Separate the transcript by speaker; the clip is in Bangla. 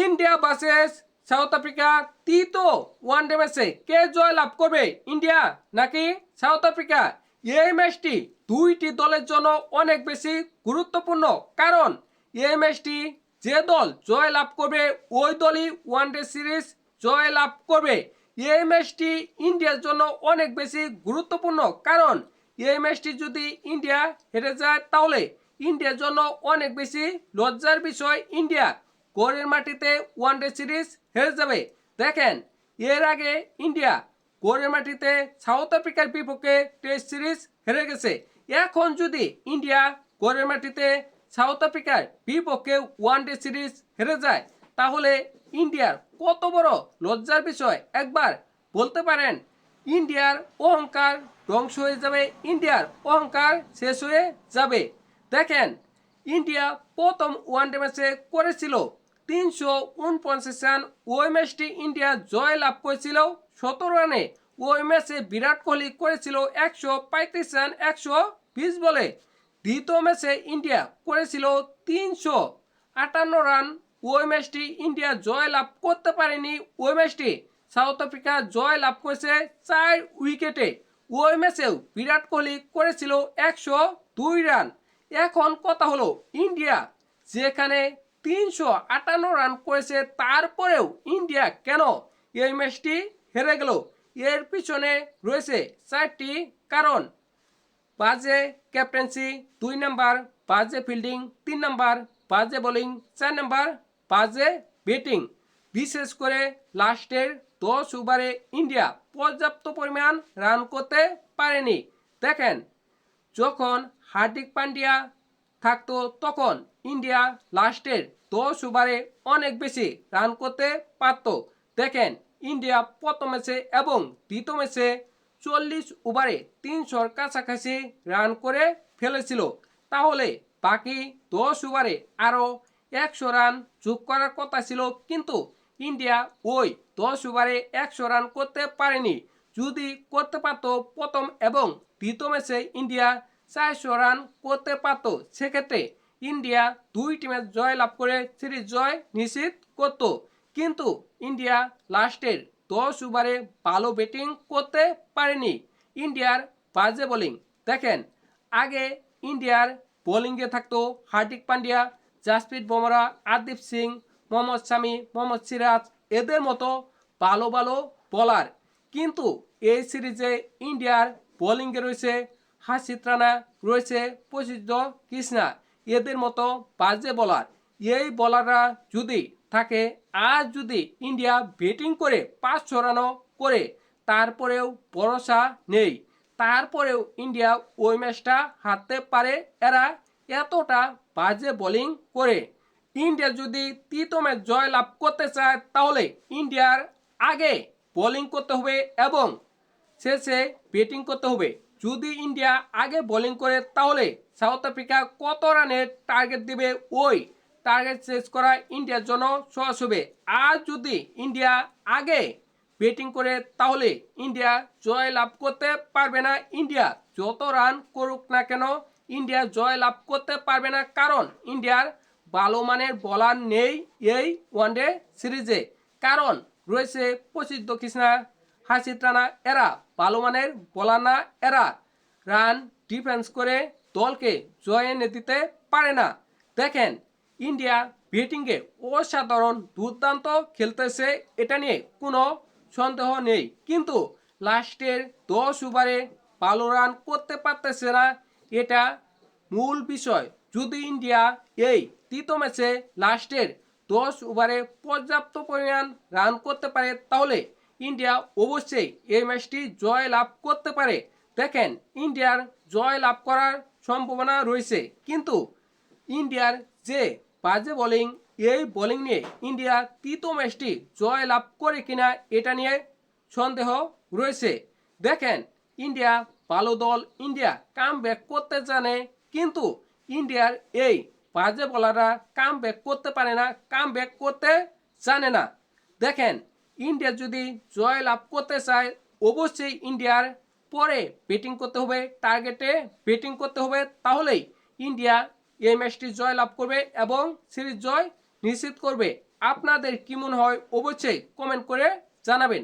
Speaker 1: ইন্ডিয়া ভার্সেস সাউথ আফ্রিকা তৃতীয় ওয়ানডে ম্যাচে কে জয় লাভ করবে? ইন্ডিয়া নাকি সাউথ আফ্রিকা এই ম্যাচটি দুইটি দলের জন্য অনেক বেশি গুরুত্বপূর্ণ। কারণ এই ম্যাচটি যে দল জয় লাভ করবে, ওই দলই ওয়ানডে সিরিজ জয় লাভ করবে। এই ম্যাচটি ইন্ডিয়ার জন্য অনেক বেশি গুরুত্বপূর্ণ। কারণ এই ম্যাচটি যদি ইন্ডিয়া হেরে যায়, তাহলে ইন্ডিয়ার জন্য অনেক বেশি লজ্জার বিষয় ইন্ডিয়া কোরের মাটিতে ওয়ানডে সিরিজ হেরে যাবে। দেখেন, এর আগে ইন্ডিয়া কোরের মাটিতে সাউথ আফ্রিকার বিপক্ষে টেস্ট সিরিজ হেরে গেছে। এখন যদি ইন্ডিয়া কোরের মাটিতে সাউথ আফ্রিকার বিপক্ষে ওয়ানডে সিরিজ হেরে যায়, তাহলে ইন্ডিয়ার কত বড় লজ্জার বিষয়। একবার বলতে পারেন, ইন্ডিয়ার অহংকার ধ্বংস হয়ে যাবে, ইন্ডিয়ার অহংকার শেষ হয়ে যাবে। দেখেন, ইন্ডিয়া প্রথম ওয়ানডে ম্যাচে করেছিল তিনশো উনপঞ্চাশ রান ওই ম্যাচটি ইন্ডিয়া জয় লাভ করেছিল। সতেরো রানে ওই ম্যাচে বিরাট কোহলি করেছিল একশো পঁয়ত্রিশ রান, একশো বিশ বলে। দ্বিতীয় ম্যাচে ইন্ডিয়া করেছিল তিনশো আটান্ন রান, ওই ম্যাচটি ইন্ডিয়া জয় লাভ করতে পারেনি। ওই ম্যাচটি সাউথ আফ্রিকা জয় লাভ করেছে চার উইকেটে। ওই ম্যাচেও বিরাট কোহলি করেছিল একশো দুই রান। এখন কথা হলো, ইন্ডিয়া যেখানে তিনশো আটান্ন রান করেছে, তারপরেও ইন্ডিয়া কেন এই ম্যাচটি হেরে গেল? এর পিছনে রয়েছে চারটি কারণ। বাজে ক্যাপ্টেন্সি দুই নাম্বার, বাজে ফিল্ডিং তিন নাম্বার, বাজে বোলিং চার নাম্বার, বাজে ব্যাটিং। বিশেষ করে লাস্টের দশ ওভারে ইন্ডিয়া পর্যাপ্ত পরিমাণ রান করতে পারেনি। দেখেন, যখন হার্দিক পান্ডিয়া থাকতো তখন ইন্ডিয়া লাস্টের দশ ওভারে অনেক বেশি রান করতে পারত। দেখেন, ইন্ডিয়া প্রথম ম্যাচে এবং দ্বিতীয় ম্যাচে চল্লিশ ওভারে তিনশোর কাছাকাছি রান করে ফেলেছিল। তাহলে বাকি দশ ওভারে আরও একশো রান যোগ করার কথা ছিল, কিন্তু ইন্ডিয়া ওই দশ ওভারে একশো রান করতে পারেনি। যদি করতে পারত প্রথম এবং দ্বিতীয় ম্যাচে ইন্ডিয়া চারশো রান করতে পারত সেক্ষেত্রে ইন্ডিয়া দুই টিমের জয় লাভ করে সিরিজ জয়, নিশ্চিত করত কিন্তু ইন্ডিয়া লাস্টের দশ ওভারে ভালো ব্যাটিং করতে পারেনি ইন্ডিয়ার বাজে বোলিং। দেখেন, আগে ইন্ডিয়ার বোলিংয়ে থাকতো হার্দিক পান্ডিয়া জাসপ্রীত বুমরা আরদীপ সিং, মোহাম্মদ শামি মোহাম্মদ সিরাজ এদের মতো ভালো ভালো বোলার কিন্তু এই সিরিজে ইন্ডিয়ার বোলিংয়ে রয়েছে হাসিত রানা রয়েছে প্রসিদ্ধ কৃষ্ণা। এদের মতো বাজে বলার এই বলাররা যদি থাকে, আর যদি ইন্ডিয়া ব্যাটিং করে পাঁচ ছড়ানো করে, তারপরেও ভরসা নেই। তারপরেও ইন্ডিয়া ওই ম্যাচটা হারতে পারে। এরা এতটা বাজে বোলিং করে। ইন্ডিয়া যদি তৃতীয় ম্যাচ জয় লাভ করতে চায়, তাহলে ইন্ডিয়ার আগে বোলিং করতে হবে এবং শেষে ব্যাটিং করতে হবে। যদি ইন্ডিয়া আগে বোলিং করে, তাহলে সাউথ আফ্রিকা কত রানের টার্গেট দিবে? ওই টার্গেট শেষ করা ইন্ডিয়ার জন্য সহজ হবে। আর যদি ইন্ডিয়া আগে ব্যাটিং করে, তাহলে ইন্ডিয়া জয় লাভ করতে পারবে না। ইন্ডিয়া যত রান করুক না কেন, ইন্ডিয়া জয় লাভ করতে পারবে না। কারণ ইন্ডিয়ার ভালো মানের বলার নেই এই ওয়ানডে সিরিজে কারণ রয়েছে প্রসিদ্ধ কৃষ্ণা হাসিত রানা এরা ভালো মানের বলার এরা। রান ডিফেন্স করে দলকে জয় দিতে পারে না। দেখেন, ইন্ডিয়া ব্যাটিংয়ে অসাধারণ দুর্দান্ত খেলতেছে এটা নিয়ে কোনো সন্দেহ নেই। কিন্তু লাস্টের দশ ওভারে ভালো রান করতে পারতেছে না, এটা মূল বিষয়। যদি ইন্ডিয়া এই তৃতীয় ম্যাচে লাস্টের দশ ওভারে পর্যাপ্ত পরিমাণ রান করতে পারে, তাহলে ইন্ডিয়া অবশ্যই এই ম্যাচটি জয় লাভ করতে পারে। দেখেন, ইন্ডিয়ার জয় লাভ করার সম্ভাবনা রয়েছে। কিন্তু ইন্ডিয়ার যে বাজে বোলিং এই বোলিং নিয়ে ইন্ডিয়া তৃতীয় ম্যাচটি জয় লাভ করে কিনা এটা নিয়ে সন্দেহ রয়েছে। দেখেন, ইন্ডিয়া ভালো দল, ইন্ডিয়া কাম ব্যাক করতে জানে, কিন্তু ইন্ডিয়ার এই বাজে বলাররা কাম ব্যাক করতে পারে না কাম ব্যাক করতে জানে না। দেখেন ইন্ডিয়া যদি জয় লাভ করতে চায়, অবশ্যই ইন্ডিয়ার পরে ব্যাটিং করতে হবে টার্গেটে ব্যাটিং করতে হবে, তাহলেই ইন্ডিয়া এই ম্যাচটি জয় লাভ করবে এবং সিরিজ জয় নিশ্চিত করবে। আপনাদের কি মনে হয়? অবশ্যই কমেন্ট করে জানাবেন।